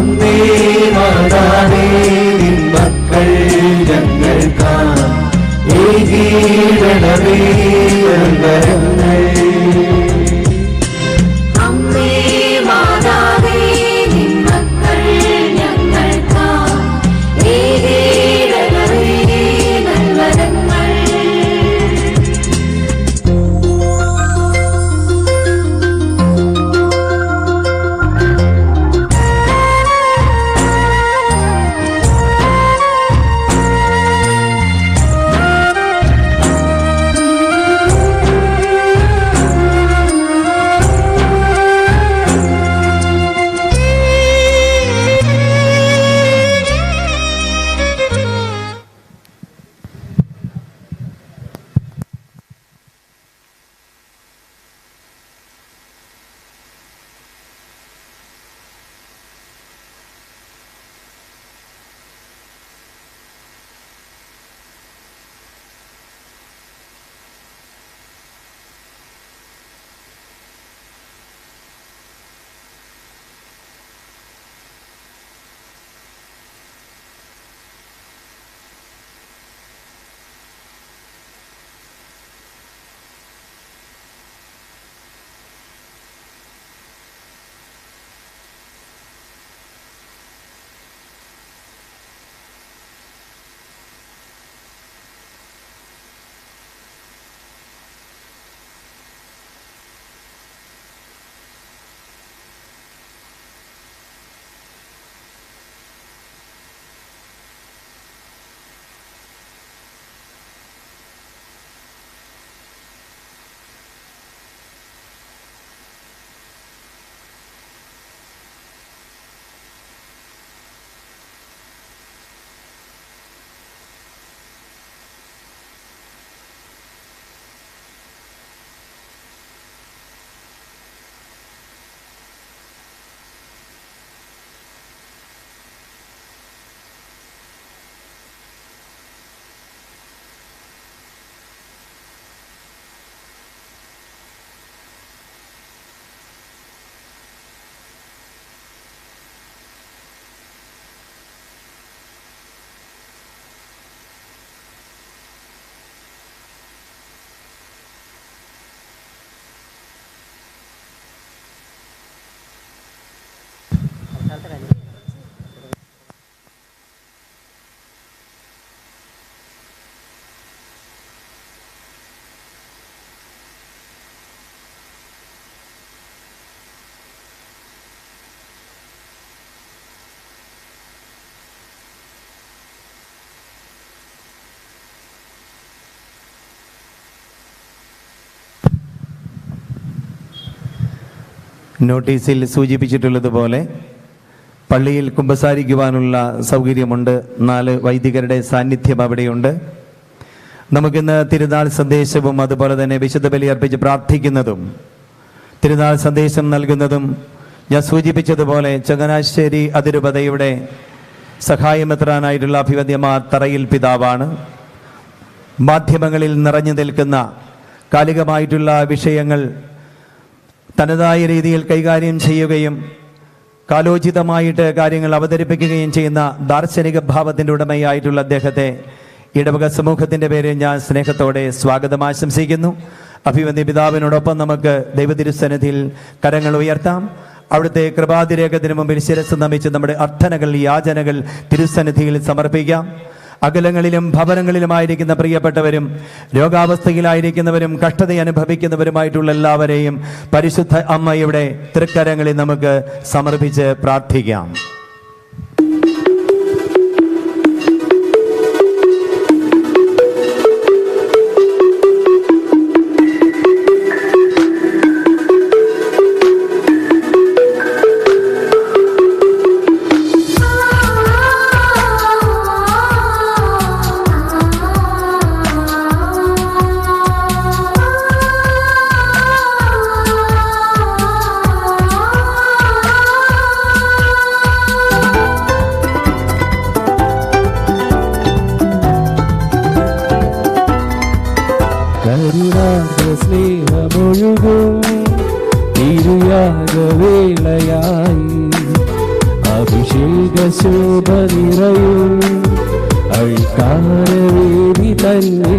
അമ്മേ മാതാവേ മക്കൾ ഞങ്ങൾക്കാ. ഏകീരണമേ നോട്ടീസിൽ സൂചിപ്പിച്ചിട്ടുള്ളതുപോലെ പള്ളിയിൽ കുമ്പസാരിക്കുവാനുള്ള സൗകര്യമുണ്ട്. നാല് വൈദികരുടെ സാന്നിധ്യം അവിടെയുണ്ട്. നമുക്കിന്ന് തിരുനാൾ സന്ദേശവും അതുപോലെ തന്നെ വിശുദ്ധ ബലി അർപ്പിച്ച് പ്രാർത്ഥിക്കുന്നതും തിരുനാൾ സന്ദേശം നൽകുന്നതും ഞാൻ സൂചിപ്പിച്ചതുപോലെ ചങ്ങനാശ്ശേരി അതിരൂപതയുടെ സഹായമെത്രാനായിട്ടുള്ള അഭിവദ്യമാർ തറയിൽ പിതാവാണ്. മാധ്യമങ്ങളിൽ നിറഞ്ഞു നിൽക്കുന്ന കാലികമായിട്ടുള്ള വിഷയങ്ങൾ തനതായ രീതിയിൽ കൈകാര്യം ചെയ്യുകയും കാലോചിതമായിട്ട് കാര്യങ്ങൾ അവതരിപ്പിക്കുകയും ചെയ്യുന്ന ദാർശനിക ഭാവത്തിന്റെ ഉടമയായിട്ടുള്ള അദ്ദേഹത്തെ ഇടവക സമൂഹത്തിന്റെ പേരിൽ ഞാൻ സ്നേഹത്തോടെ സ്വാഗതം ആശംസിക്കുന്നു. അഭിവന്ദി പിതാവിനോടൊപ്പം നമുക്ക് ദൈവതിരുസന്നിധിയിൽ കരങ്ങൾ ഉയർത്താം. അവിടുത്തെ കൃപാതിരേഖത്തിന് മുമ്പിൽ ശിരസ് നമിച്ച് നമ്മുടെ അർത്ഥനകൾ യാചനകൾ തിരുസന്നിധിയിൽ സമർപ്പിക്കാം. അകലങ്ങളിലും ഭവനങ്ങളിലുമായിരിക്കുന്ന പ്രിയപ്പെട്ടവരും രോഗാവസ്ഥയിലായിരിക്കുന്നവരും കഷ്ടത അനുഭവിക്കുന്നവരുമായിട്ടുള്ള എല്ലാവരെയും പരിശുദ്ധ അമ്മയുടെ തൃക്കരങ്ങളിൽ നമുക്ക് സമർപ്പിച്ച് പ്രാർത്ഥിക്കാം. സ്നേഹമൊഴുകും തിരുയാഗവേളയായി. അഭിഷേക ശോഭ നിറയും അഴിക്കാരവേദി തന്നെ.